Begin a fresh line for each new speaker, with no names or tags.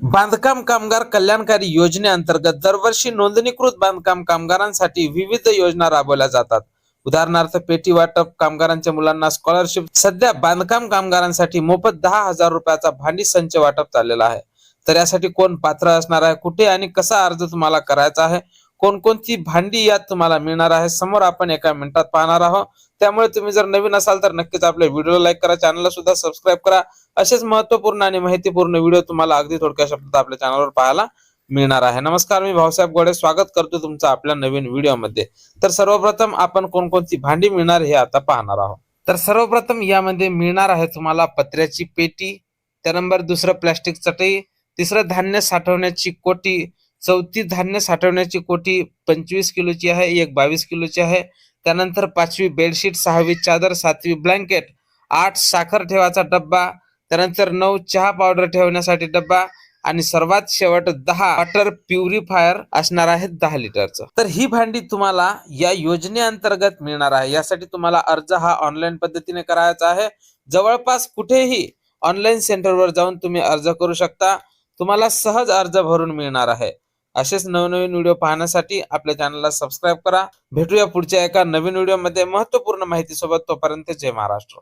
बांधकाम कामगार कल्याणकारी योजनेअंतर्गत दरवर्षी नोंदणीकृत बांधकाम कामगारांसाठी विविध योजना राबवल्या जातात. उदाहरणार्थ पेटी वाटप कामगारांच्या मुलांना स्कॉलरशिप सध्या बांधकाम कामगारांसाठी मोफत दहा हजार रुपयाचा भांडी संच वाटप चाललेला आहे. तर यासाठी कोण पात्र असणार आहे? कुठे आणि कसा अर्ज तुम्हाला करायचा आहे? कोणकोणती भांडी यात तुम्हाला मिळणार आहे समोर आपण एका मिनिटात पाहणार आहोत. त्यामुळे तुम्ही जर नवीन असाल तर नक्कीच आपल्या व्हिडिओला लाईक करा चॅनलला सुद्धा सबस्क्राईब करा. असेच महत्त्वपूर्ण आणि माहितीपूर्ण व्हिडिओ तुम्हाला अगदी थोडक्या शब्दात आपल्या चॅनलवर पाहायला मिळणार आहे. नमस्कार मी भाऊसाहेब गोडे. स्वागत करतो तुमचं आपल्या नवीन व्हिडिओमध्ये. तर सर्वप्रथम आपण कोणकोणती भांडी मिळणार हे आता पाहणार आहोत. तर सर्वप्रथम यामध्ये मिळणार आहे तुम्हाला पत्र्याची पेटी त्यानंतर दुसरं प्लॅस्टिक चटई तिसरं धान्य साठवण्याची कोटी चौथी धान्य साठवण्याची कोटी पंचवीस किलोची आहे एक बावीस किलोची आहे. त्यानंतर पाचवी बेडशीट सहावी चादर सातवी ब्लँकेट आठ साखर ठेवायचा डब्बा त्यानंतर नऊ चहा पावडर ठेवण्यासाठी डब्बा आणि सर्वात शेवट दहा वॉटर प्युरिफायर असणार आहे दहा लिटरचं. तर ही भांडी तुम्हाला या योजनेअंतर्गत मिळणार आहे. यासाठी तुम्हाला अर्ज हा ऑनलाईन पद्धतीने करायचा आहे. जवळपास कुठेही ऑनलाईन सेंटरवर जाऊन तुम्ही अर्ज करू शकता. तुम्हाला सहज अर्ज भरून मिळणार आहे. असेच नवनवीन व्हिडिओ पाहण्यासाठी आपल्या चॅनलला सबस्क्राईब करा. भेटूया पुढच्या एका नवीन व्हिडिओमध्ये. महत्त्वपूर्ण माहितीसोबत तोपर्यंत जय महाराष्ट्र.